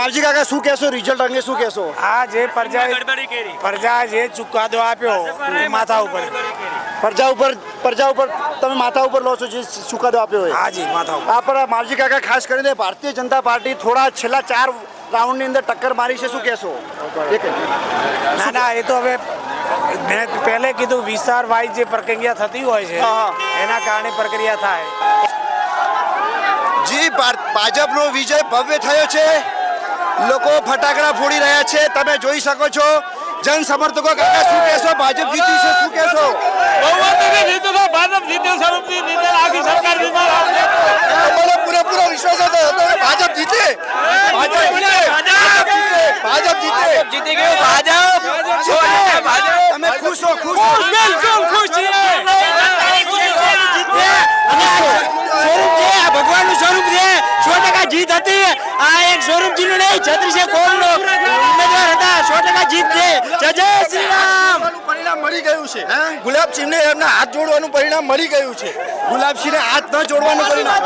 માવજી કાકા શું કહેશો? રિઝલ્ટ અંગે શું કહેશો? આ જે પ્રજા પ્રજા જે ચુકાદો આપ્યો માથા ઉપર. પ્રજા ઉપર પ્રજા ઉપર તમે માથા ઉપર લો છો જે ચુકાદો આપ્યો હોય. હાજી માથા ઉપર. આ પર માલજી કાકા ખાસ કરીને ભારતીય જનતા પાર્ટી થોડા છેલ્લા ચાર રાઉન્ડની અંદર ટક્કર મારી છે શું કહેશો? એક ના ના એ તો હવે મેં પહેલે કીધું વિસ્તાર વાઇઝ જે પ્રક્રિયા થતી હોય છે. એના કારણે પ્રક્રિયા થાય. જી ભાજપનો વિજય ભવ્ય થયો છે. લોકો ફટાકડા ફોડી રહ્યા છે. તમે જોઈ શકો છો. જન સમર્થકો કાકા શું કહેશો? ભાજપ જીતી છે શું કહેશો? મને પૂરેપૂરો વિશ્વાસ હતો. તો ભાજપ જીતે. ભાજપ જીતે. ભાજપ જીતે. જીતી. ગયું ભાજપ. તમે ખુશ હો ખુશ હો બિલકુલ ખુશ છીએ સ્વરૂપ છે આ ભગવાનનું સ્વરૂપ છે સો ટકા જીત હતી આ એક સ્વરૂપજીનું નહીં છત્રીસે કોમનો ઉમેદવાર હતા સો ટકા જીત છે. જય જય શ્રી રામ પરિણામ મળી ગયું છે. ગુલાબસિંહને એમના હાથ જોડવાનું પરિણામ મળી ગયું છે. ગુલાબસિંહને હાથ ન જોડવાનું પરિણામ.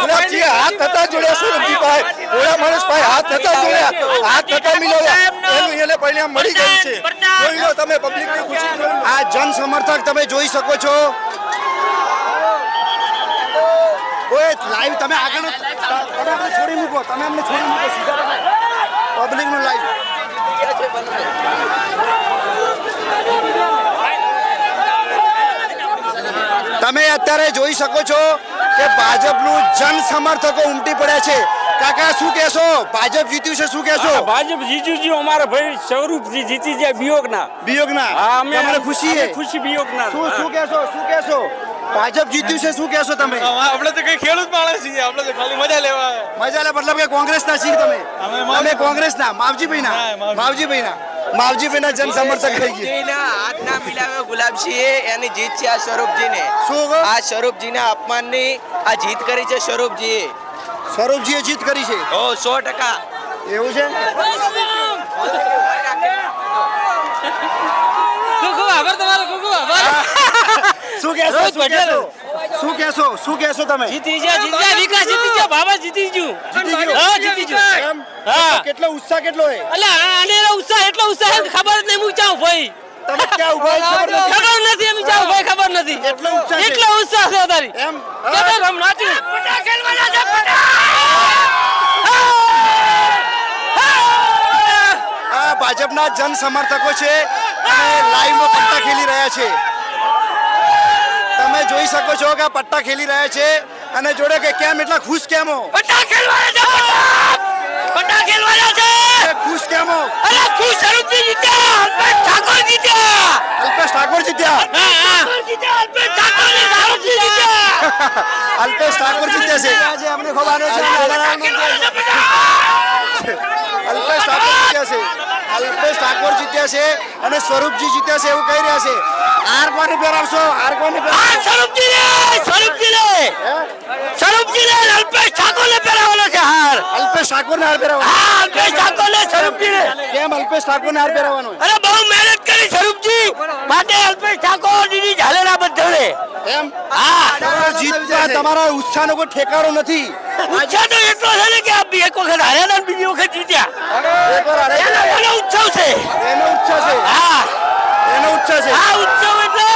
ગુલાબસિંહે હાથ થતા જોડ્યા સુરભજી ભાઈ ભોળા માણસ ભાઈ હાથ થતા જોડ્યા હાથ થતા મિલાવ્યા. એનું એને પરિણામ મળી ગયું છે. જોઈ લો તમે પબ્લિકની ખુશી આ જન સમર્થક તમે જોઈ શકો છો. ઓય લાઈવ તમે આગળ તમે અમને છોડી મૂકો તમે અમને છોડી મૂકો સીધા પબ્લિકનું લાઈવ તમે અત્યારે જોઈ શકો છો કે ભાજપનું જન સમર્થકો ઉમટી પડ્યા છે. કાકા શું કહેશો? ભાજપ જીત્યું છે શું કહેશો? ભાજપ જીત્યું છે અમારા ભાઈ સ્વરૂપજી જીતી જાય બિયોગના. બિયોગના. હા અમે અમારે ખુશી છે ખુશી બિયોગના. શું શું કહેશો શું કહેશો? ભાજપ જીત્યું છે શું કહેશો તમે? આપણે તો કઈ ખેડૂત માણસ છીએ આપણે તો ખાલી મજા લેવા મજા લે મતલબ કે કોંગ્રેસના છીએ તમે? અમે કોંગ્રેસ ના માવજીભાઈ ના માવજીભાઈ માવજી. માવજીભાઈ ના જન સમર્થક થઈ ગયા. હાથ ના મિલાવ્યો ગુલાબસિંહે એની જીત છે આ સ્વરૂપજીને. શું? આ સ્વરૂપજીના અપમાનની આ જીત કરી છે સ્વરૂપજીએ. સ્વરૂપજીએ જીત કરી છે? ઓ સો ટકા. એવું છે? શું કહેશો શું કહેશો શું કહેશો શું કહેશો તમે? જીતી ગયા જીતી ગયા વિકાસ જીતી ગયા બાબા જીતી ગયું? હા જીતી ગયું હા. કેટલો ઉત્સાહ કેટલો હે અલે આને ઉત્સાહ એટલો ઉત્સાહ ખબર જ નહીં હું ચાઉં ભાઈ તમે ક્યાં ઊભા છો ખબર નથી? એમ ચાઉં ભાઈ ખબર નથી. એટલો ઉત્સાહ એટલો ઉત્સાહ છે તારી. એમ? કે રમ છે આ ભાજપના જન સમર્થકો છે અને લાઈવમાં પટ્ટા ખેલી રહ્યા છે. તમે જોઈ શકો છો કે પટ્ટા ખેલી રહ્યા છે. અને જોડે કે કેમ એટલા ખુશ કેમ હો? પટ્ટા ખેલવાના છે પટ્ટા! ખેલવાના છે! ખુશ કેમ હો? અરે ખુશ સ્વરૂપજી જીત્યા અલ્પેશ ઠાકોર જીત્યા! અલ્પેશ ઠાકોર જીત્યા? અલ્પેશ ઠાકોર જીત્યા! છે. આજે અમને ખબર છે. અલ્પેશ ઠાકોર જીત્યા છે. અલ્પેશ ઠાકોર જીત્યા છે અને સ્વરૂપજી જીત્યા છે એવું કહી રહ્યા છે. હાર કોને પહેરાવશો હાર કોને સ્વરૂપજી ને સ્વરૂપજી ને સ્વરૂપજી ને અલ્પેશ ઠાકોર ને પહેરાવવાનો છે હાર. અલ્પેશ ઠાકોર ને હાર પહેરાવવાનો હા અલ્પેશ ઠાકોર ને સ્વરૂપજી ને કેમ અલ્પેશ ઠાકોર ને હાર પહેરાવવાનો અરે બહુ મહેનત કરી સ્વરૂપજી. માટે અલ્પેશ ઠાકોર દીદી ઝાલેરા બધોને એમ? હા જીતમાં તમારા ઉત્સાહનો કોઈ ઠેકાણો નથી. ઉત્સાહ તો એટલો છે ને કે આ બી એક વખત હાર્યા ને બીજી વખત જીત્યા. એનો ઉત્સવ છે. એનો ઉત્સાહ છે. હા. એનો ઉત્સાહ છે. હા ઉત્સવ એટલે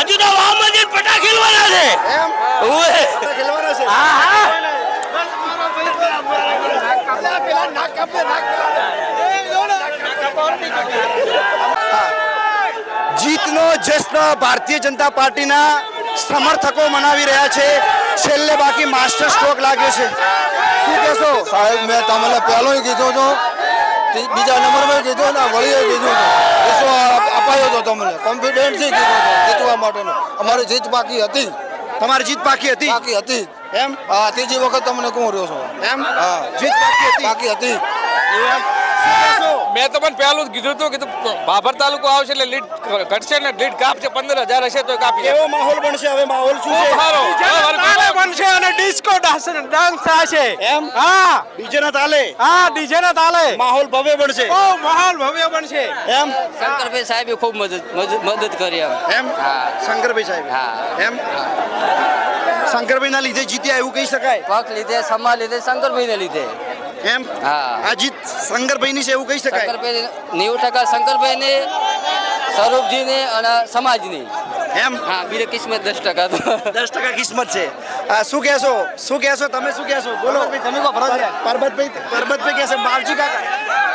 હજુ તો વામ જઈને પટા ખેલવાના છે. એમ? ઓવે. ખેલવાના છે. હા હા. જીતનો જશ્ન ભારતીય જનતા પાર્ટીના સમર્થકો મનાવી રહ્યા છે. છેલ્લે બાકી માસ્ટર સ્ટ્રોક લાગ્યો છે. શું કહેશો? સાહેબ મેં તમને પહેલો કીધો હતું બીજા બીજા નંબરમાં કીધો ને વળીએ કીધું હતું અપાયો હતો તમને? કોન્ફિડન્સથી કીધું હતું જીતવા માટેનો. અમારી જીત બાકી હતી. તમારી જીત બાકી હતી? બાકી હતી. એમ? હા ત્રીજી વખત તમને કહું રહ્યો છું? એમ? હા. જીત બાકી હતી? બાકી હતી. શું કહેશો તો પણ પહેલું જ કીધું હતું કે ભાભર તાલુકો આવશે એટલે લીડ ઘટશે ને લીડ કાપશે પંદર હજાર હશે તો કાપી એવો માહોલ બનશે હવે? માહોલ શું છે? સારો બનશે અને ડિસ્કો ડાન્સ થશે. એમ? હા. ડીજે ના તાલે? હા ડીજે ના તાલે. માહોલ ભવ્ય બનશે. ઓ માહોલ ભવ્ય બનશે. એમ? શંકરભાઈ સાહેબે ખૂબ મદદ મદદ- કરી એમ. એમ? શંકરભાઈ સાહેબ? હા. એમ? શંકરભાઈ ના લીધે જીત્યા એવું કહી શકાય? પગ લીધે સમા લીધે શંકરભાઈ ને લીધે. એમ? હા. આ જીત શંકરભાઈની છે એવું કહી શકાય? શંકરભાઈ નેવું ટકા શંકરભાઈને સ્વરૂપજીને અને સમાજની. એમ? હા બીજે કિસ્મત દસ ટકા તો. દસ ટકા કિસ્મત છે. આ શું કહેશો? શું કહેશો? તમે શું કહેશો? બોલો. તમે કો પરબતભાઈ પરબતભાઈ કહેશે માવજી કાકા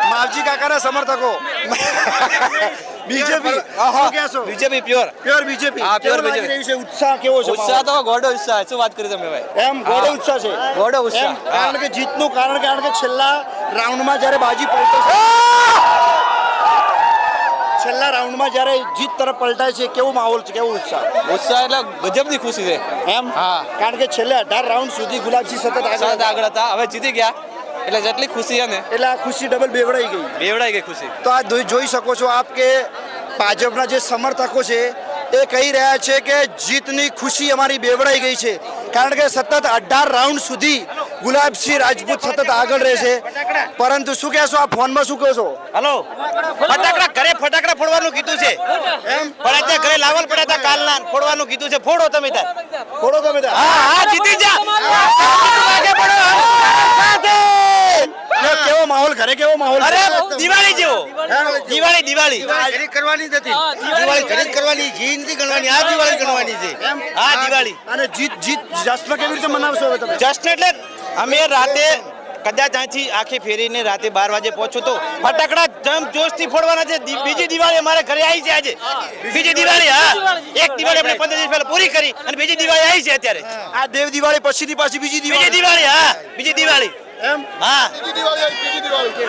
માવજી કાકાના સમર્થકો. બીજેપી. શું કહેશો? BJP pure. Pure BJP. હા, pure કેવું લાગી BJP. રહ્યું છે ઉત્સાહ કેવો છે ઉત્સાહ તો ગોડો ઉત્સાહ શું વાત કરી તમે ભાઈ? એમ ગોળો ઉત્સાહ છે. ગોળો ઉત્સાહ. એમ? કારણ કે જીતનું કારણ કારણ કે છેલ્લા રાઉન્ડમાં જ્યારે બાજી પલટે છે. છેલ્લા રાઉન્ડમાં જ્યારે જીત તરફ પલટાય છે કેવો માહોલ છે કેવો ઉત્સાહ? ઉત્સાહ એટલે ગજબની ખુશી છે. એમ? હા. કારણ કે છેલ્લે અઢાર રાઉન્ડ સુધી ગુલાબજી સતત આગળ હતા. આગળ હતા. હવે જીતી ગયા. એટલે જેટલી ખુશી છે ને એટલે આ ખુશી ડબલ બેવડાઈ ગઈ. બેવડાઈ ગઈ ખુશી. તો આ જોઈ શકો છો આપ કે ભાજપના જે સમર્થકો છે એ કહી રહ્યા છે કે જીતની ખુશી અમારી બેવડાઈ ગઈ છે. કારણ કે સતત અઢાર રાઉન્ડ સુધી ગુલાબસિંહ રાજપૂત સતત આગળ રહે છે. પરંતુ શું કહેશો આ ફોનમાં શું કહેશો? હલો. ફટાકડા ઘરે ફટાકડા ફોડવાનું કીધું છે. એમ? પણ અત્યારે ઘરે લાવલ પડ્યા હતા કાલના. ફોડવાનું કીધું છે. ફોડો તમે તાર ફોડો તમે તાર. હા હા જીતી જા. કેવો માહોલ ઘરે કેવો માહોલ અરે દિવાળી જેવો. દિવાળી દિવાળી ખરીદ કરવાની નથી દિવાળી ખરીદ કરવાની ઘી નથી ગણવાની. આ દિવાળી ગણવાની છે. એમ? હા દિવાળી. અને જીત જીત જશ્ન કેવી રીતે મનાવશો હવે તમે? જસ્ટ એટલે અમે રાતે કદાચ અહીંથી આખી ફેરીને રાતે બાર વાગે પહોંચું તો ફટાકડા જમ જોશથી ફોડવાના છે. બીજી દિવાળી અમારે ઘરે આવી છે આજે. બીજી દિવાળી હા. એક દિવાળી આપણે પંદર દિવસ પહેલા પૂરી કરી અને બીજી દિવાળી આવી છે અત્યારે. આ દેવ દિવાળી પછીની પાછી બીજી બીજી દિવાળી. દિવાળી હા. બીજી દિવાળી. એમ? હા.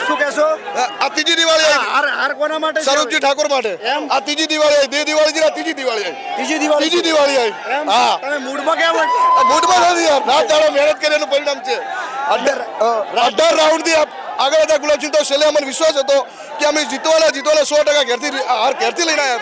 શું કહેશો? આ ત્રીજી દિવાળી હાર હાર કોના માટે છે? સ્વરૂપજી ઠાકોર માટે. એમ? આ ત્રીજી દિવાળી આવી. બે દિવાળી છે ત્રીજી દિવાળી આવી. ત્રીજી દિવાળી ત્રીજી દિવાળી આવી. હા. તમે મૂડમાં કેમ મૂડમાં નથી યાર. રાત દાડો મહેનત કરી એનું પરિણામ છે અઢાર રાઉન્ડથી રાઉન્ડ આગળ હતા ગુલાબસિંહ તો છેલ્લે અમને વિશ્વાસ હતો કે અમે જીતવાના જીતવાના સો ટકા ઘેરથી હાર ઘેરથી લઈને આવ્યા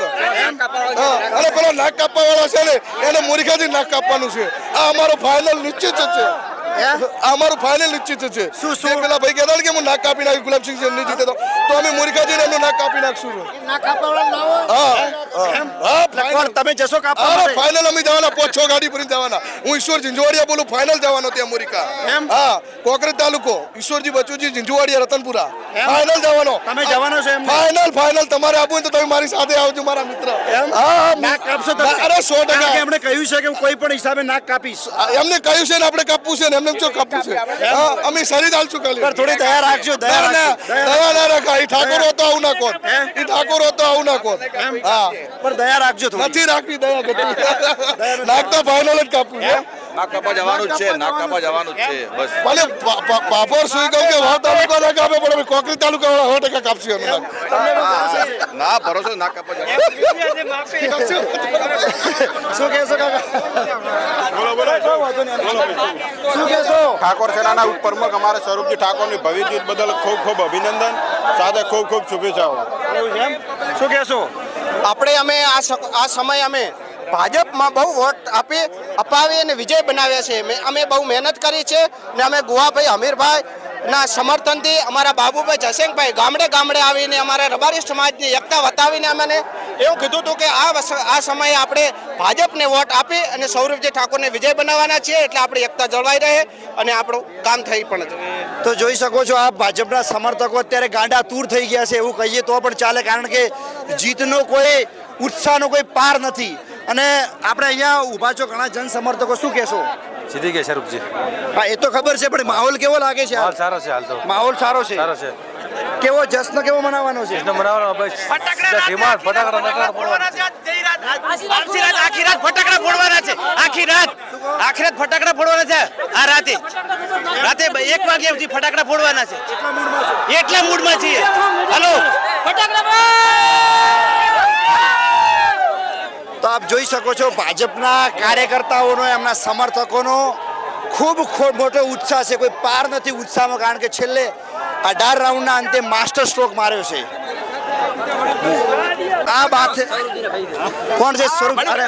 હતા. અને પેલો નાક કાપવા વાળા છે ને એને મોરીખાથી નાક કાપવાનું છે. આ અમારો ફાઇનલ નિશ્ચિત જ છે. આ અમારું ફાઇનલ નિશ્ચિત છે. શું- શું? પેલા ભાઈ કહેતા કે હું નાક કાપી નાખી ગુલાબસિંહ નહીં જીતે તો. તો અમે મોરીખાથી એમનું નાક કાપી નાખશું હા હા. તમે જશો કાપવા ફાઇનલ અમે જવાના પાંચ છ ગાડી ભરીને જવાના. હું ઈશ્વર ઝીંઝુવાડિયા બોલું ફાઇનલ જવાનો ત્યાં મુરિકા હા કોકરેજ તાલુકો. ઈશ્વરજી બચુજી ઝીંઝુવાડિયા રતનપુરા. ફાઇનલ જવાનો. તમે જવાનો છો એમ? ફાઇનલ ફાઇનલ તમારે આપવું હોય તો તમે મારી સાથે આવજો મારા મિત્ર. હા નાક કાપશો? અરે સો ટકા. એમણે કહ્યું છે કે હું કોઈ પણ હિસાબે નાક કાપીશ. એમને કહ્યું છે ને આપણે કાપવું છે ને થોડી દયા રાખજો દયા ના, ના, રાખજો. દયા દયા ના રખાય ઈ ઠાકોર હતો આવું ના કોત? ઈ ઠાકોર હતો આવું ના કોત હા. પર દયા રાખજો નથી રાખવી દયા નાખતા ફાઇનલ જ કાપવું છે નાક જવાનું જ છે નાક જવાનું જ છે. બસ. ભલે પા- પા- પાપડ સુઈ કહું કે વાવ તાલુકા ના કાપે પણ કોકરી તાલુકા વાળા સો ટકા કાપશું ના. ભરોસો કાપવા શું કહેશો શું કહેશો? ઠાકોર સેનાના ઉપપ્રમુખ અમારે સ્વરૂપજી ઠાકોરની જીત બદલ ખૂબ ખૂબ અભિનંદન. સાથે ખૂબ ખૂબ શુભેચ્છાઓ. છે શું કહેશો? આપણે અમે આ સમય અમે ભાજપમાં બહુ વોટ આપી અપાવી અને વિજય બનાવ્યા છે. અમે બહુ મહેનત કરી છે ને અમે ગુવાભાઈ હમીરભાઈ ના સમર્થનથી અમારા બાબુભાઈ જસેંગભાઈ ગામડે ગામડે આવીને અમારા રબારી સમાજની એકતા વતાવીને અમને એવું કીધું હતું કે આ આ સમયે આપણે ભાજપને વોટ આપી અને સૌરભજી ઠાકોરને વિજય બનાવવાના છીએ એટલે આપણી એકતા જળવાઈ રહે અને આપણું કામ થઈ પણ તો જોઈ શકો છો આ ભાજપના સમર્થકો અત્યારે ગાંડા તૂર થઈ ગયા છે એવું કહીએ તો પણ ચાલે કારણ કે જીતનો કોઈ ઉત્સાહનો કોઈ પાર નથી. અને આપણે અહીંયા ઊભા છો ઘણા જન સમર્થકો શું કહેશો? સીધી કે શરૂપજી હા એ તો ખબર છે પણ માહોલ કેવો લાગે છે હાલ સારો છે હાલ તો. માહોલ સારો છે? સારો છે. કેવો જશ્ન કેવો મનાવવાનો છે? જશ્ન મનાવવાનો બસ ધીમાર ફટાકડા ફોડવાના છે. આખી રાત. આખી રાત ફટાકડા ફોડવાના છે. આખી રાત. આખી રાત ફટાકડા ફોડવાના છે આ રાતે. રાતે એક વાગ્યા સુધી ફટાકડા ફોડવાના છે. એટલા મૂડમાં છીએ. હલો. તો આપ જોઈ શકો છો ભાજપના કાર્યકર્તાઓનો એમના સમર્થકોનો ખૂબ ખૂબ મોટો ઉત્સાહ છે. કોઈ પાર નથી ઉત્સાહમાં કારણ કે છેલ્લે અઢાર રાઉન્ડના અંતે માસ્ટર સ્ટ્રોક માર્યો છે. આ વાત કોણ છે? સ્વરૂપ અરે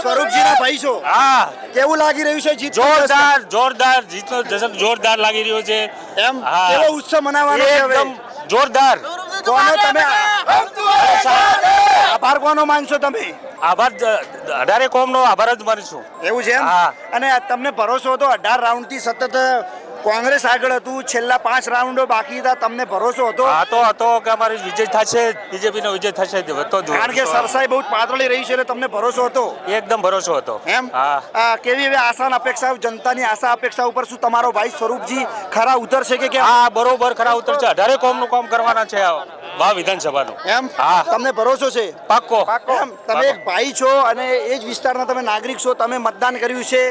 સ્વરૂપજીના ભાઈ છો. હા. કેવું લાગી રહ્યું છે? જીત જોરદાર જોરદાર જીતનો જશન જોરદાર લાગી રહ્યો છે. એમ હા. કેવો ઉત્સવ મનાવવાનો છે હવે? જોરદાર. કોનો તમે આભાર કોનો માનશો તમે? આભાર અઢારે કોમનો આભાર જ માનશું. એવું છે એમ? હા. અને તમને ભરોસો હતો અઢાર રાઉન્ડથી સતત કોંગ્રેસ આગળ હતું છેલ્લા પાંચ રાઉન્ડો બાકી હતા તમને ભરોસો હતો? આ તો હતો કે અમારી વિજય થશે બીજેપીનો વિજય થશે હતો કારણ કે સરસાઈ બહુ પાતળી રહી છે એટલે તમને ભરોસો હતો? એકદમ ભરોસો હતો. એમ? હા. કેવી એવી આશા અપેક્ષા જનતાની આશા અપેક્ષા ઉપર શું તમારો ભાઈ સ્વરૂપજી ખરા ઉતરશે કે કે હા બરોબર ખરા ઉતર છે અઢારે કોમનું કામ કરવાના છે વાહ વા વિધાનસભાનું. એમ? હા. તમને ભરોસો છે? પાક્કો. એમ? તમે એક ભાઈ છો અને એ જ વિસ્તારના તમે નાગરિક છો તમે મતદાન કર્યું છે.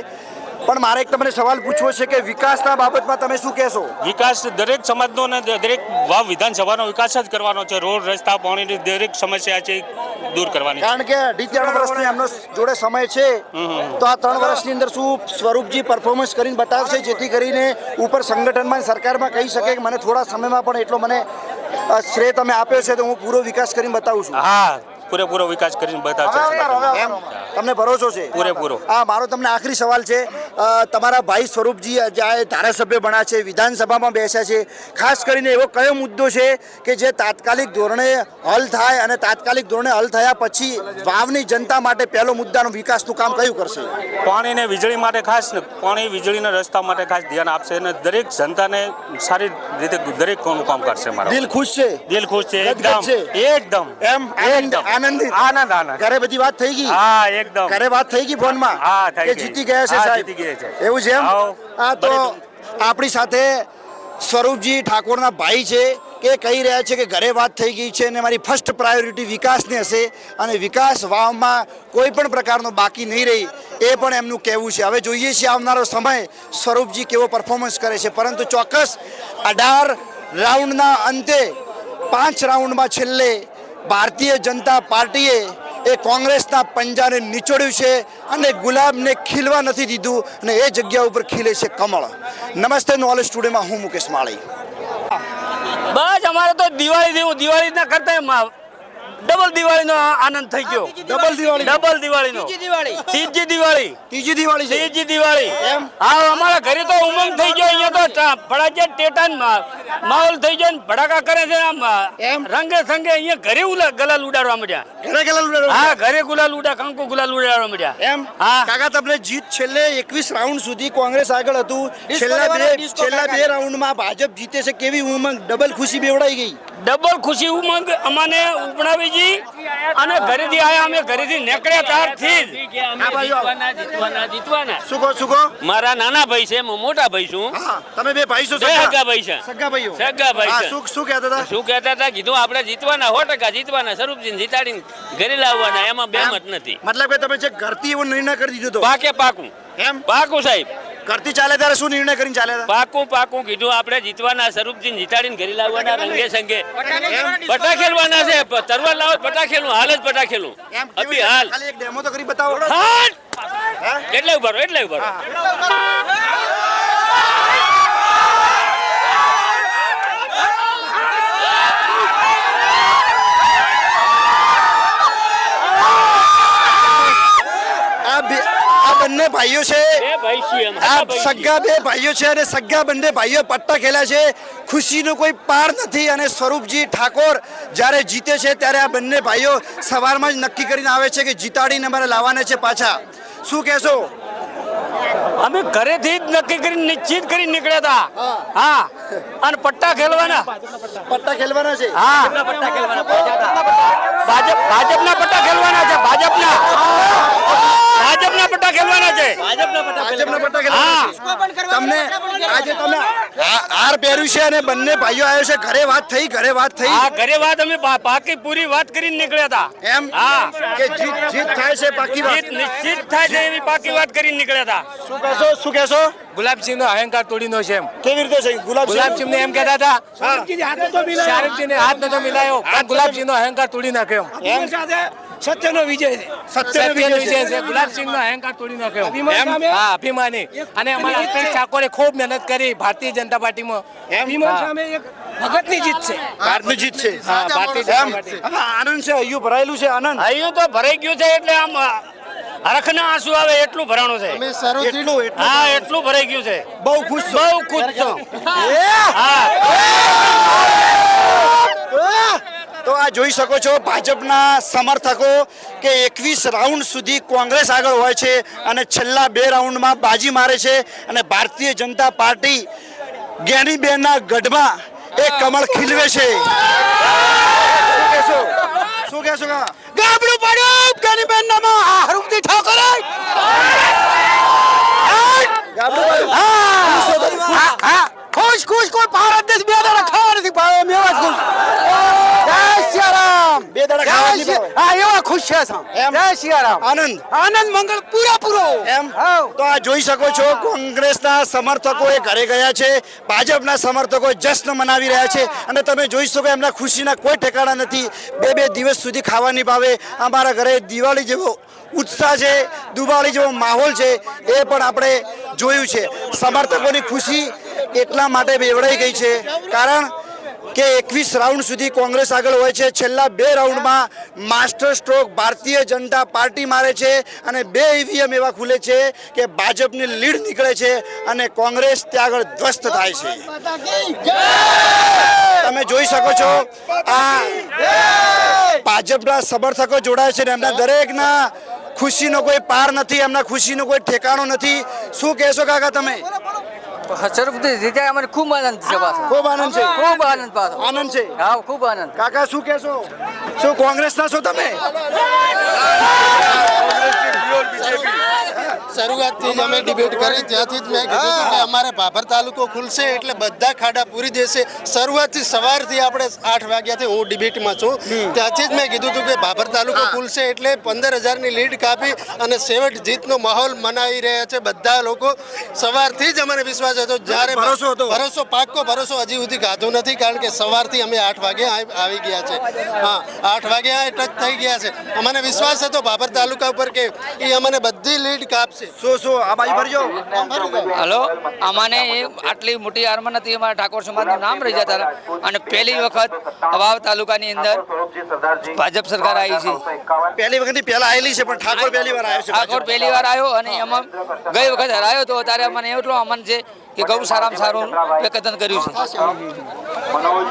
પણ મારે એક તમને સવાલ પૂછવો છે કે વિકાસના બાબતમાં તમે શું કહેશો? વિકાસ દરેક સમાજનો ને દરેક વાવ વિધાનસભાનો વિકાસ જ કરવાનો છે. રોડ રસ્તા પાણીની દરેક સમસ્યા છે દૂર કરવાની કારણ કે અઢી ત્રણ વર્ષની એમનો જોડે સમય છે. તો આ ત્રણ વર્ષની અંદર શું સ્વરૂપજી પરફોર્મન્સ કરીને બતાવશે? જેથી કરીને ઉપર સંગઠનમાં સરકારમાં કહી શકે કે મને થોડા સમયમાં પણ એટલો મને શ્રેય તમે આપ્યો છે તો હું પૂરો વિકાસ કરીને બતાવું છું. હા પૂરેપૂરો વિકાસ કરીને બતાવશે. એમ? તમને ભરોસો છે? પૂરેપૂરો. હા મારો તમને આખરી સવાલ છે. તમારા ભાઈ સ્વરૂપજી આજે ધારાસભ્ય બન્યા છે વિધાનસભામાં બેસ્યા છે. ખાસ કરીને એવો કયો મુદ્દો છે કે જે તાત્કાલિક ધોરણે હલ થાય અને તાત્કાલિક ધોરણે હલ થયા પછી વાવની જનતા માટે પહેલો મુદ્દાનો વિકાસનું કામ કયું કરશે? પાણી ને વીજળી માટે ખાસ ને પાણી વીજળીના રસ્તા માટે ખાસ ધ્યાન આપશે અને દરેક જનતાને સારી રીતે દરેક કોનું કામ કરશે મારા દિલ ખુશ છે? દિલ ખુશ છે એકદમ એકદમ એમ એકદમ. આનંદિત. આનંદ આનંદ ઘરે બધી વાત થઈ ગઈ? હા એકદમ. ઘરે વાત થઈ ગઈ ફોનમાં? હા, કે જીતી ગયા છે સાહેબ? જીતી ગયા છે. એવું છે એમ. હા તો આપણી સાથે સ્વરૂપજી ઠાકોરના ભાઈ છે કે કહી રહ્યા છે કે ઘરે વાત થઈ ગઈ છે અને મારી ફર્સ્ટ પ્રાયોરિટી વિકાસની હશે અને વિકાસ વાવમાં કોઈ પણ પ્રકારનો બાકી નહીં રહી એ પણ એમનું કહેવું છે. હવે જોઈએ છીએ આવનારો સમય સ્વરૂપજી કેવો પરફોર્મન્સ કરે છે. પરંતુ ચોક્કસ અઢાર રાઉન્ડના અંતે પાંચ રાઉન્ડમાં છેલ્લે ભારતીય જનતા પાર્ટીએ એ કોંગ્રેસના પંજાને નીચોડ્યું છે અને ગુલાબને ખીલવા નથી દીધું અને એ જગ્યા ઉપર ખીલે છે કમળ. નમસ્તે નોલેજ સ્ટુડિયોમાં હું મુકેશ માળી. બસ અમારે તો દિવાળી જેવું, દિવાળી ના કરતા ડબલ દિવાળીનો આનંદ થઈ ગયો. ડબલ દિવાળી ડબલ દિવાળીનો. ત્રીજી દિવાળી. ત્રીજી દિવાળી. ત્રીજી દિવાળી હા અમારા ઘરે તો ઉમંગ થઈ ગયો અહીંયા તો ફળાજિયા ટેટાન માહોલ થઈ ગયો ભડાકા કરે છે આમ રંગે સંગે અહીંયા ઘરે ગલાલ ઉડાડવા મળ્યા ઘરે ગેલા ઉડાડો. હા ઘરે ગુલાલ ઉડા કંકુ ગુલાલ ઉડાડવા મળ્યા એમ? હા. કાકા તમને જીત છેલ્લે એકવીસ રાઉન્ડ સુધી કોંગ્રેસ આગળ હતું. છેલ્લા બે છેલ્લા બે રાઉન્ડમાં ભાજપ જીતે છે કેવી ઉમંગ? ડબલ ખુશી બેવડાઈ ગઈ. ડબલ ખુશી ઉમંગ અમને ઉપણાવીજી અને ઘરેથી આયા અમે ઘરેથી નીકળ્યા ત્યારથી જ. શું કહો મારા નાના ભાઈ છે હું મોટા ભાઈ છું. તમે બે ભાઈ છો સગા? ભાઈ છે. સગા ભાઈઓ. સગા ભાઈ શું શું કહેતા હતા? શું કહેતા હતા? કીધું આપણે જીતવાના સો ટકા જીતવાના સ્વરૂપજીને જીતાડીને ઘરે લાવવાના એમાં બે મત નથી. મતલબ કે તમે જે ઘરથી એવો નિર્ણય કરી દીધો તો? પાકે પાકું. એમ? પાકું સાહેબ. ઘરથી ચાલે ત્યારે શું નિર્ણય કરીને ચાલે પાકું પાકું કીધું આપણે જીતવાના સ્વરૂપજી જીતાડીને ઘરે લાવવાના રંગે સંગે. પટા ખેલવાના છે. તરવાર લાવો પટા ખેલું હાલ જ પટા ખેલું અભી હાલ. ખાલી એક ડેમો તો કરી બતાવો. એટલે ઉભરો એટલે ઊભા રહો આ બે- આ બંને ભાઈઓ છે. આ સગા બે ભાઈઓ છે અને સગા બંને ભાઈઓ પટ્ટા ખેલ્યા છે. ખુશીનો કોઈ પાર નથી અને સ્વરૂપજી ઠાકોર જ્યારે જીતે છે ત્યારે આ બંને ભાઈઓ સવારમાં જ નક્કી કરીને આવે છે કે જીતાડીને અમારે લાવવાના છે પાછા. શું કહેશો? અમે ઘરેથી જ નક્કી કરીને નિશ્ચિત કરીને નીકળ્યા હતા. હા. અને પટ્ટા ખેલવાના. પટ્ટા ખેલવાના છે. હા. ભાજપ ભાજપના પટ્ટા ખેલવાના છે ભાજપના. ભાજપના પટ્ટા ખેલવાના છે. ભાજપના પટ્ટા ખેલવાના છે. તમને આજે તમે હાર પહેર્યું છે અને બંને ભાઈઓ આવ્યો છે. ઘરે વાત થઈ ઘરે વાત થઈ. હા ઘરે વાત અમે પાકી પૂરી વાત કરીને નીકળ્યા હતા એમ? હા. કે જીત જીત થાય છે પાકી વાત? નિશ્ચિત થાય છે એવી પાકી વાત કરીને નીકળ્યા હતા શું કહેશો શું કહેશો? ગુલાબસિંહ નો અહંકાર તોડીનો છે એમ. કેવી રીતે છે? ગુલાબ ગુલાબસિંહ ને એમ કહેતા હતા શાહરૂખજી ને હાથ નતો મિલાયો પણ ગુલાબસિંહ નો અહંકાર તોડી નાખ્યો. સત્યનો વિજય સત્યનો વિજય છે. ગુલાબસિંહનો અહંકાર તોડી નાખ્યો. એમ? હા અભિમાની. અને અમારા અલ્પેશ ઠાકોરે ખૂબ મહેનત કરી ભારતીય જનતા પાર્ટીમાં. ભારતની જીત છે. ભારતની જીત છે. હા, ભારતીય પાર્ટી. હવે આનંદ છે હૈયું ભરાયેલું છે આનંદ? અહીંયા તો ભરાઈ ગયું છે એટલે આમ હરખના આંસુ આવે એટલું ભરાણું છે. એટલું એટલું હા એટલું ભરાઈ ગયું છે. બહુ ખુશ છો? બહુ ખુશ છું. હા. તો આ જોઈ શકો છો ભાજપના સમર્થકો કે એકવીસ રાઉન્ડ સુધી કોંગ્રેસ આગળ હોય છે અને છેલ્લા બે રાઉન્ડમાં બાજી મારે છે અને ભારતીય જનતા પાર્ટી જ્ઞાનીબેનના ગઢમાં એ કમળ ખીલવે છે. શું કહેશો? શું કહેશો ગાબડું પડ્યું જ્ઞાનીબેન નામાં હરુમતી ઠાકોર ખુશ ખુશ કોઈ ભારત દેશ બે દાડા ખાવા નથી પાવે એમ એવા જ ખુશ જય સિયારામ બે દાડા ખાવા હા એવા ખુશ છે સામ એમ? જય સિયારામ આનંદ. આનંદ મંગળ પૂરા પૂરો. એમ. તો આ જોઈ શકો છો કોંગ્રેસના સમર્થકો એ ઘરે ગયા છે ભાજપના સમર્થકો જશ્ન મનાવી રહ્યા છે. અને તમે જોઈ શકો એમના ખુશીના કોઈ ઠેકાણા નથી. બે બે દિવસ સુધી ખાવાની ભાવે. અમારા ઘરે દિવાળી જેવો ઉત્સાહ છે દિવાળી જેવો માહોલ છે એ પણ આપણે જોયું છે. સમર્થકોની ખુશી એટલા માટે બેવડાઈ ગઈ છે. કારણ કે એકવીસ રાઉન્ડ સુધી કોંગ્રેસ આગળ હોય છે. છેલ્લા બે રાઉન્ડમાં master stroke Bharatiya Janata party મારે છે અને બે ઈવીએમ એવા ખુલે છે કે ભાજપની લીડ નીકળે છે અને કોંગ્રેસ ત્યાં આગળ ધ્વસ્ત થાય છે. તમે જોઈ શકો છો, આ ભાજપના સમર્થકો જોડાય છે એમના દરેકના ખુશીનો કોઈ પાર નથી, એમના ખુશીનો કોઈ ઠેકાણો નથી. શું કહેશો કાકા તમે? જીત્યા ખૂબ આનંદ છે પાછો. ખૂબ આનંદ છે. ખૂબ આનંદ પાછો. આનંદ છે. હા ખૂબ આનંદ. કાકા શું કહેશો? શું કોંગ્રેસના છો તમે? શરૂઆતથી જ અમે ડિબેટ કરી ત્યાંથી જ મેં કીધું કે અમારે ભાભર તાલુકો ખુલશે એટલે બધા ખાડા પૂરી દેશે. શરૂઆતથી સવારથી આપણે આઠ વાગ્યાથી હું ડિબેટમાં છું. ત્યાંથી જ મેં કીધું હતું કે ભાભર તાલુકો ખુલશે એટલે પંદર હજારની લીડ કાપી અને સેવટ જીતનો માહોલ મનાવી રહ્યા છે બધા લોકો. સવારથી જ અમારે વિશ્વાસ હતો જ્યારે ભરોસો હતો. ભરોસો પાક્કો ભરોસો હજી સુધી ખાધો નથી કારણ કે સવારથી અમે આઠ વાગે આવી ગયા છે. હા આઠ વાગે આ ટચ થઈ ગયા છે. અમને વિશ્વાસ હતો બાબર તાલુકા ઉપર કે એ અમને બધી લીડ કાપશે. શું શું આ બાજુ ભરજો હલો અમને એ આટલી મોટી હારમાં નથી અમારા ઠાકોર સમાજનું નામ રહી જતા અને પહેલી વખત વાવ તાલુકાની અંદર ભાજપ સરકાર આવી છે. પહેલી વખત પહેલા આવેલી છે પણ ઠાકોર પહેલી વાર આવ્યો છે ઠાકોર પહેલી વાર આવ્યો અને એમાં ગઈ વખત હરાયો હતો ત્યારે અમને એટલો અમન છે કે ગૌ સારામાં સારું એકત્રણ કર્યું છે.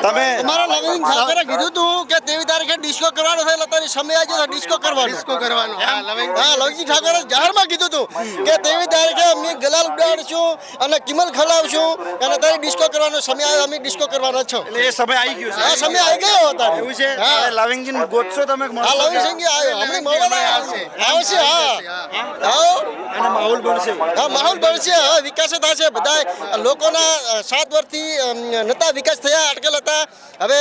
તમે તમારા લવિંગ ઠાકરે કીધું તું કે તેવી તારીખે ડિસ્કો કરવાનો છે એટલે તારી સમય આજે ડિસ્કો કરવાનો. ડિસ્કો કરવાનો હા લવિંગ હા લવિંગ ઠાકરે જાહેરમાં કીધું તું કે તેવી તારીખે અમે ગલાલ ઉડાડશું અને કિમલ ખલાવશું અને તારી ડિસ્કો કરવાનો સમય આવે અમે ડિસ્કો કરવાનો છો. એટલે એ સમય આવી ગયો છે. આ સમય આવી ગયો હતા એવું છે? હા. લવિંગજી ગોતશો તમે હા મળશો લવિંગ કે? સંગી આવ્યો હમણાં મળવાના આવશે. આવશે હા. હા. અને માહોલ બનશે. હા માહોલ બનશે હા વિકાસ થશે બધા લોકોના સાત વર્ષથી નતા વિકાસ થયા અટકેલ હતા. હવે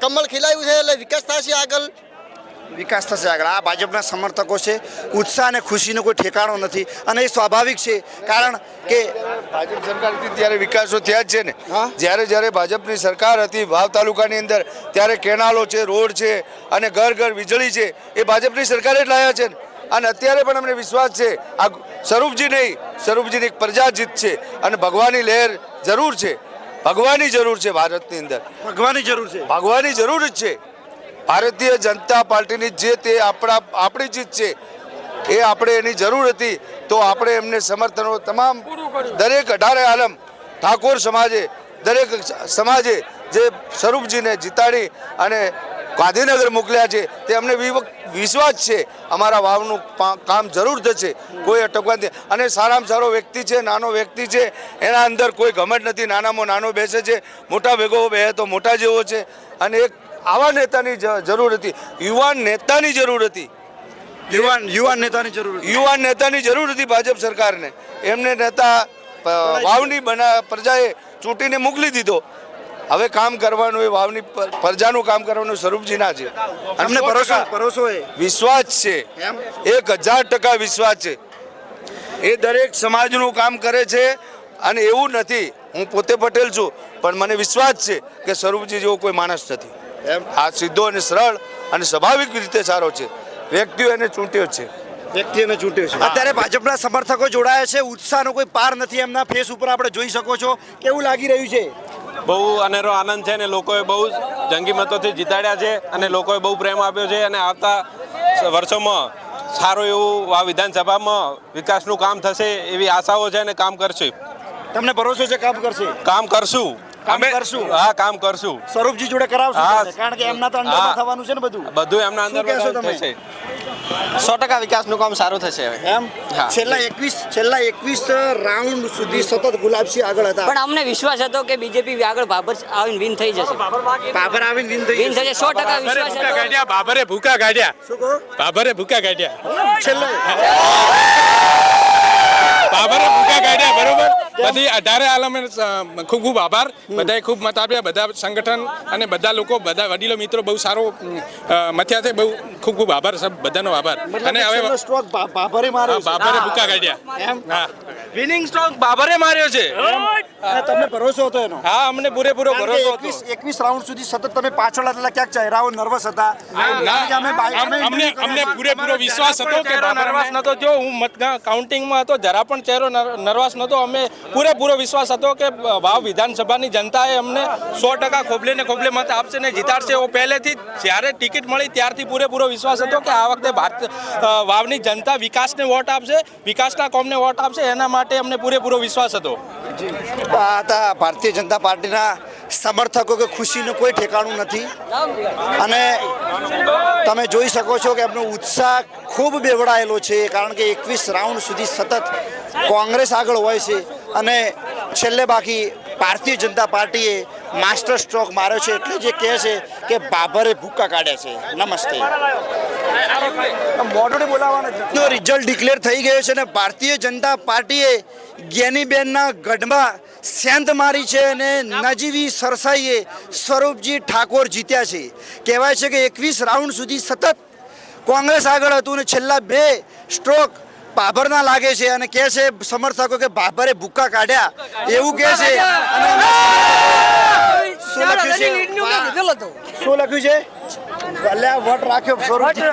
કમળ ખીલાયું છે એટલે વિકાસ થશે આગળ. વિકાસ થશે આગળ. આ ભાજપના સમર્થકો છે. ઉત્સાહ અને ખુશીનો કોઈ ઠેકાણો નથી. અને એ સ્વાભાવિક છે. કારણ કે ભાજપ સરકાર હતી ત્યારે વિકાસો થયા જ છે ને. જ્યારે જ્યારે ભાજપની સરકાર હતી વાવ તાલુકાની અંદર ત્યારે કેનાલો છે રોડ છે અને ઘર ઘર વીજળી છે. એ ભાજપની સરકારે જ લાયા છે ને. અને અત્યારે પણ અમને વિશ્વાસ છે આ સ્વરૂપજી નહીં સ્વરૂપજીની એક પ્રજા જીત છે અને ભગવાનની લહેર જરૂર છે ભગવાનની જરૂર છે ભારતની અંદર. ભગવાનની જરૂર છે. ભગવાનની જરૂર જ છે. ભારતીય જનતા પાર્ટીની જે તે આપણા આપણી જીત છે એ આપણે એની જરૂર હતી તો આપણે એમને સમર્થનો તમામ દરેક અઢારે આલમ ઠાકોર સમાજે દરેક સમાજે જે સ્વરૂપજીને જીતાડી અને ગાંધીનગર મોકલ્યા છે. તે અમને વિશ્વાસ છે. અમારા વાવનું કામ જરૂર થશે. કોઈ અટકવા નથી અને સારામાં સારો વ્યક્તિ છે નાનો વ્યક્તિ છે એના અંદર કોઈ ઘમટ નથી. નાનામાં નાનો બેસે છે મોટા ભેગો બે તો મોટા જેવો છે. અને એક આવા નેતાની જરૂર હતી. યુવાન નેતાની જરૂર હતી. યુવાન યુવાન નેતાની જરૂર યુવાન નેતાની જરૂર હતી ભાજપ સરકારને. એમને નેતા વાવની બના પ્રજાએ ચૂંટીને મોકલી દીધો. હવે કામ કરવાનું એ વાવની પ્રજાનું કામ કરવાનું સ્વરૂપજીના છે. અમને ભરોસો ભરોસો એ. વિશ્વાસ છે. એમ? એક હજાર ટકા વિશ્વાસ છે. એ દરેક સમાજનું કામ કરે છે અને એવું નથી. હું પોતે પટેલ છું પણ મને વિશ્વાસ છે કે સ્વરૂપજી જેવો કોઈ માણસ નથી. એમ? આ સીધો અને સરળ અને સ્વાભાવિક રીતે સારો છે. વ્યક્તિઓ એને ચૂંટ્યો છે. વ્યક્તિને ચૂંટ્યો છે. અત્યારે ભાજપના સમર્થકો જોડાયા છે. ઉત્સાહનો કોઈ પાર નથી. એમના ફેસ ઉપર આપણે જોઈ શકો છો. કેવું લાગી રહ્યું છે? બહુ અનેરો આનંદ છે અને લોકોએ બહુ જંગી મતોથી જીતાડ્યા છે અને લોકોએ બહુ પ્રેમ આપ્યો છે અને આવતા વર્ષોમાં સારું એવું આ વિધાનસભામાં વિકાસનું કામ થશે એવી આશાઓ છે અને કામ કરશે. તમને ભરોસો છે કામ કરશે? કામ કરશું. કામ અમે કરશું? હા કામ કરશું. સ્વરૂપજી જોડે કરાવશું કારણ કે એમના તો અંડરમાં થવાનું છે ને બધું. બધું એમના અંદર કહેશો તમે? સો ટકા વિકાસનું કામ સારું થશે હવે. એમ? છેલ્લા એકવીસ છેલ્લા એકવીસ રાઉન્ડ સુધી સતત ગુલાબસિંહ આગળ હતા. પણ અમને વિશ્વાસ હતો કે બીજેપી આગળ બાબર આવીને વિન થઈ જશે. બાબર આવીને વિન થઈ વિન થશે સો ટકા વિશ્વાસ હતો. કાઢ્યા બાબરે ભૂકા કાઢ્યા. શું કહો? બાબરે ભૂકા કાઢ્યા. છેલ્લે. બાબરે ભૂકા કાઢ્યા બરોબર? બધી અઢારે આલમે ખૂબ ખૂબ આભાર. બધાએ ખૂબ મત આપ્યા બધા સંગઠન અને બધા લોકો બધા વડીલો મિત્રો બહુ સારો અ, મથ્યા છે. બહુ ખૂબ ખૂબ આભાર સબ બધાનો આભાર. અને હવે સ્ટ્રોક બાબરે માર્યો છે. બાબરે ભૂકા કાઢ્યા. વિનિંગ સ્ટ્રોક બાબરે માર્યો છે. તમને ભરોસો હતો એનો? હા અમને પૂરેપૂરો ભરોસો કે 21 21 રાઉન્ડ સુધી સતત તમે પાછળ હતા ક્યાંક ચહેરાઓ નર્વસ હતા. અમને અમને પૂરેપૂરો વિશ્વાસ હતો કે નર્વસ નતો. જો હું મત કાઉન્ટિંગમાં હતો જરા પણ ચહેરો નર્વસ નતો. અમે પૂરેપૂરો વિશ્વાસ હતો કે વાવ વિધાનસભાની જનતાએ અમને સો ટકા ખોબલેને ખોબલે મત આપશે ને જીતાડશે એવો પહેલેથી જ્યારે ટિકિટ મળી ત્યારથી પૂરેપૂરો વિશ્વાસ હતો કે આ વખતે ભારત વાવની જનતા વિકાસને વોટ આપશે, વિકાસના કોમને વોટ આપશે એના માટે અમને પૂરેપૂરો વિશ્વાસ હતો. આ હતા ભારતીય જનતા પાર્ટીના સમર્થકો કે ખુશીનું કોઈ ઠેકાણું નથી. અને તમે જોઈ શકો છો કે એમનો ઉત્સાહ ખૂબ બેવડાયેલો છે, કારણ કે એકવીસ રાઉન્ડ સુધી સતત કોંગ્રેસ આગળ હોય છે. અને છેલ્લે બાકી ભારતીય જનતા પાર્ટીએ માસ્ટર સ્ટ્રોક માર્યો છે એટલે જે કહે છે કે બાબરે ભૂક્કા કાઢ્યા છે. નમસ્તે. મોઢું બોલાવવાના રિઝલ્ટ ડિક્લેર થઈ ગયો છે અને ભારતીય જનતા પાર્ટીએ જ્ઞાનીબેનના ગઢમાં સેંત મારી છે અને નજીવી સરસાઈએ સ્વરૂપજી ઠાકોર જીત્યા છે. કહેવાય છે કે એકવીસ રાઉન્ડ સુધી સતત કોંગ્રેસ આગળ હતું અને છેલ્લા બે સ્ટ્રોક બાબરના લાગે છે અને કહે છે સમર્થકો કે બાબરે ભૂક્કા કાઢ્યા. એવું કહે છે. અને શું લખ્યું છે? શું લખ્યું છે? વોટ રાખ્યો સ્વરૂપજી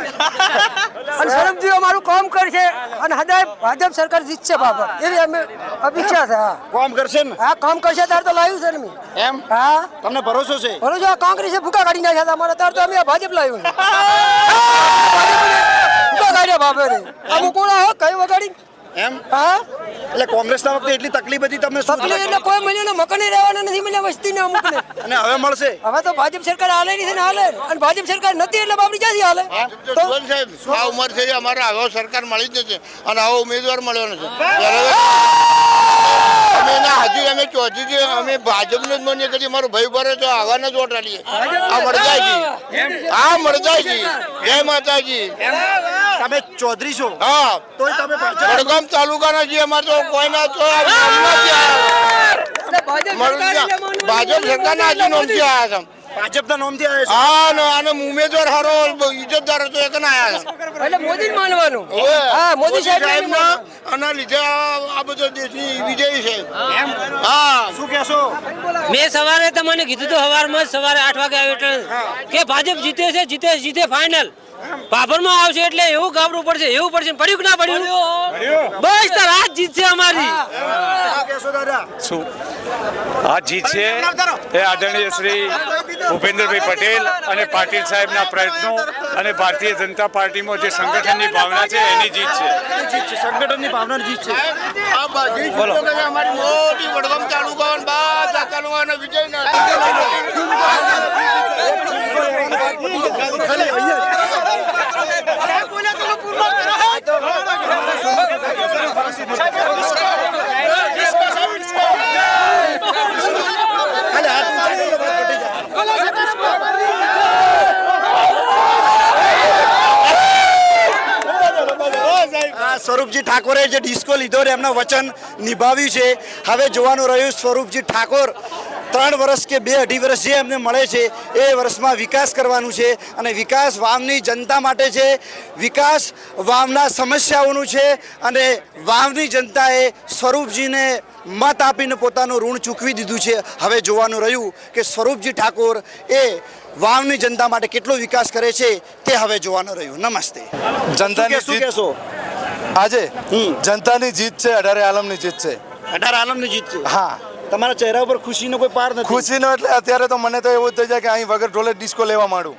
અને અમારું કામ કરશે અને હદાય ભાજપ સરકાર જીતશે બાબર. એવી અમે અપેક્ષા છે હા. કોમ કરશે ને? કામ કરશે ત્યારે તો લાવ્યું છે ને મેં. એમ? હા. તમને ભરોસો છે? આ કોંગ્રેસે ભૂકા કાઢી નાખ્યા હતા. અમારે ત્યારે તો અમે ભાજપ લાવ્યું ભૂકા કાઢ્યા બાબરે અમુક કોણ હો કઈ વગાડી? એમ? હા એટલે કોંગ્રેસના વખતે એટલી તકલીફ હતી તમને શું તકલીફ એટલે કોઈ મળ્યું મકાને રહેવાના નથી મળ્યા વસ્તી ને અમુક અને હવે મળશે? હવે તો ભાજપ સરકાર હાલે નહીં ને હાલે. અને ભાજપ સરકાર નથી એટલે બાપડી ક્યાંથી હાલે? તો સાહેબ આ ઉંમર છે અમારે આવો સરકાર મળી જ નથી અને આવો ઉમેદવાર મળ્યો નથી. અમે ના હજી અમે ચોથી છે અમે ભાજપને જ માનીએ કે મારો ભાઈ ભરે તો આવાને જ વોટ આલીએ. આ મળજાજી આ જય માતાજી. તમે ચૌધરી છો. હા. તોય તમે વડગામ તાલુકાના છીએ અમારે તો કોઈ ના તો. ભાજપ સરકારના હજી નોમથી આવ્યા છે. ભાજપના નામથી આવ્યા હા ને આને ઉમેદવાર હારો ઇજ્જતદાર હતો એ કના આવ્યા એટલે મોદી માનવાનું. હા મોદી સાહેબ આના લીધે આ આ બધો દેશની વિજય છે. હા. શું કહેશો? મેં સવારે તમને કીધું હતું સવારમાં સવારે આઠ વાગે આવ્યો એટલે કે ભાજપ જીતે છે જીતે જીતે ફાઇનલ બાબરમાં આવશે એટલે એવું ગાબડું પડશે એવું પડશે પડ્યું કે ના પડ્યું? બસ તાર આ જીત છે અમારી શું? આ જીત છે એ આદરણીય શ્રી ભૂપેન્દ્રભાઈ પટેલ અને પાટીલ સાહેબના પ્રયત્નો અને ભારતીય જનતા પાર્ટીમાં જે સંગઠનની ભાવના છે એની જીત છે. સંગઠનની ભાવના જીત છે. કે અમારી મોટી વડગામ તાલુકા અને બધા તાલુકાના વિજય ખાલી અહીંયા ખાલી હાથ ઊંચા કરી લો, વાત પતી જાય. આ સ્વરૂપજી ઠાકોરે જે ડિસ્કો લીધો ને એમના વચન નિભાવ્યું છે. હવે જોવાનું રહ્યું સ્વરૂપજી ઠાકોર ત્રણ વર્ષ કે બે અઢી વર્ષ જે એમને મળે છે એ વર્ષમાં વિકાસ કરવાનું છે અને વિકાસ વાવની જનતા માટે છે. વિકાસ વાવના સમસ્યાઓનું છે અને વાવની જનતાએ સ્વરૂપજીને મત આપીને પોતાનું ઋણ ચૂકવી દીધું છે. હવે જોવાનું રહ્યું કે સ્વરૂપજી ઠાકોર એ વાવની જનતા માટે કેટલો વિકાસ કરે છે તે હવે જોવાનું રહ્યું. નમસ્તે. જનતાને શું કહેશો? આજે? જનતાની જીત છે અઢારે આલમની જીત છે. અઢાર આલમની જીત છે? હા. તમારા ચહેરા ઉપર ખુશીનો કોઈ પાર નથી? ખુશીનો એટલે અત્યારે તો મને તો એવું થઈ જાય કે અહીં વગર ઢોલે ડિસ્કો લેવા માંડું.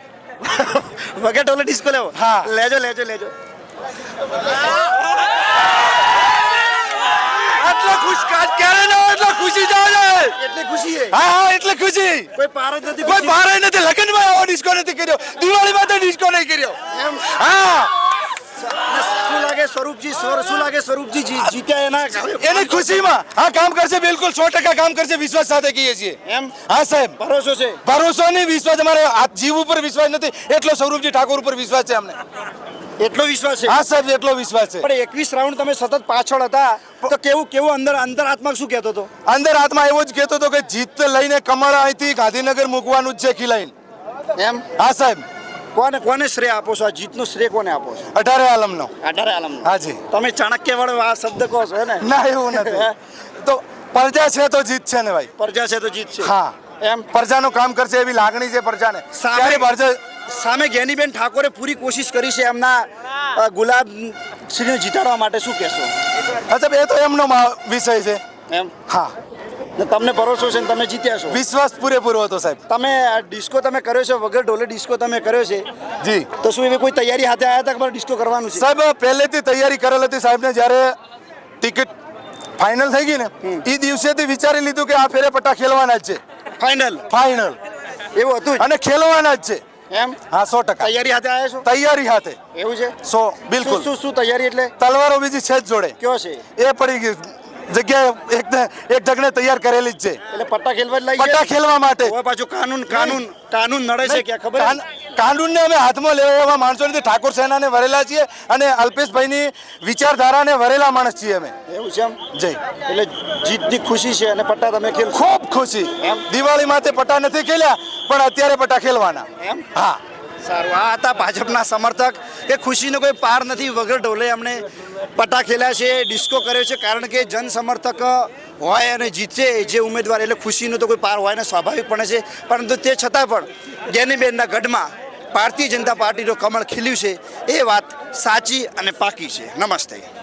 વગર ઢોલે ડિસ્કો લેવો? હા. લેજો લેજો લેજો. આટલો ખુશ ક્યારે ન એટલો ખુશી જાય એટલી ખુશી હે? હા હા એટલે ખુશી. કોઈ પાર જ નથી કોઈ ભારે નથી. લગનમાં આવો ડિસ્કો નથી કર્યો. દિવાળીમાં તો ડિસ્કો નહીં કર્યો. એમ? હા. સ્વરૂપજી? શું લાગે સ્વરૂપજી? જીત્યા એના એની ખુશીમાં હા કામ કરશે બિલકુલ સો ટકા કામ કરશે વિશ્વાસ સાથે કહીએ છીએ. એમ? હા સાહેબ. ભરોસો છે. ભરોસો નહીં વિશ્વાસ અમારે જીવ ઉપર વિશ્વાસ નથી એટલો સ્વરૂપજી ઠાકોર ઉપર વિશ્વાસ છે અમને. એટલો વિશ્વાસ છે? હા સાહેબ એટલો વિશ્વાસ છે. પણ એકવીસ રાઉન્ડ તમે સતત પાછળ હતા તો કેવું કેવું અંદર અંદર આત્મા શું કહેતો હતો? અંદર આત્મા એવો જ કહેતો હતો કે જીત લઈને કમર અહીંથી ગાંધીનગર મૂકવાનું જ છે ખીલાઈને. એમ? હા સાહેબ. કોને કોને શ્રેય આપો છો? આ જીતનો શ્રેય કોને આપો છો? અઢારે આલમનો. અઢારે આલમ હાજી તમે ચાણક્ય વાળો આ શબ્દ કહો છો ને? ના એવું નથી. તો પ્રજા છે તો જીત છે ને ભાઈ? પ્રજા છે તો જીત છે. હા. એમ? પ્રજાનું કામ કરશે એવી લાગણી છે પ્રજાને. સામે- પ્રજા સામે ગેનીબેન ઠાકોરે પૂરી કોશિશ કરી છે એમના ગુલાબ સિંહને જીતાડવા માટે. શું કહેશો? અચ્છા એ તો એમનો વિષય છે. એમ? હા. ને તમને ભરોસો છે ને તમે જીત્યા છો. વિશ્વાસ પૂરેપૂરો હતો સાહેબ. તમે આ ડિસ્કો તમે કર્યો છે વગર ઢોલે ડિસ્કો તમે કર્યો છે. જી. તો શું એવી કોઈ તૈયારી હાથે આવ્યા હતા કે ડિસ્કો કરવાનું છે? સાહેબ પહેલેથી તૈયારી કરેલ હતી સાહેબને જ્યારે ટિકિટ ફાઇનલ થઈ ગઈ ને એ દિવસેથી વિચારી લીધું કે આ ફેરે પટ્ટા ખેલવાના જ છે. ફાઇનલ. ફાઇનલ. એવું હતું. અને ખેલવાના જ છે. એમ? હા સો ટકા. તૈયારી હાથે આવ્યા છો? તૈયારી હાથે. એવું છે? સો બિલકુલ. શું શું તૈયારી એટલે? તલવારો બીજી છે જ જોડે. કયો છે? એ પડી ગઈ જગ્યાએ એક એક જગને તૈયાર કરેલી જ છે. એટલે પટ્ટા ખેલવા લઈ પટ્ટા ખેલવા માટે. પાછું કાનૂન કાનૂન કાનૂન નડે છે ક્યાં ખબર? કાન- કાનૂનને અમે હાથમાં લેવા એવા માણસો નથી. ઠાકોર સેનાને વરેલા છીએ અને અલ્પેશભાઈની વિચારધારાને વરેલા માણસ છીએ અમે. એવું છે એમ? જય. એટલે જીતની ખુશી છે અને પટ્ટા તમે ખેલ ખૂબ ખુશી? દિવાળી માથે પટ્ટા નથી ખેલ્યા પણ અત્યારે પટ્ટા ખેલવાના. એમ? હા. સારું. આ હતા ભાજપના સમર્થક. કે ખુશીનો કોઈ પાર નથી. વગર ઢોલે એમણે પટ્ટા ખેલ્યા છે ડિસ્કો કર્યો છે, કારણ કે જન સમર્થક હોય અને જીતે જે ઉમેદવાર, એટલે ખુશીનો તો કોઈ પાર હોય ને સ્વાભાવિક પણ છે. પરંતુ તે છતાં પણ જ્ઞાનીબેનના ગઢમાં ભારતીય જનતા પાર્ટીનો કમળ ખીલ્યું છે. એ વાત સાચી અને પાકી છે. નમસ્તે.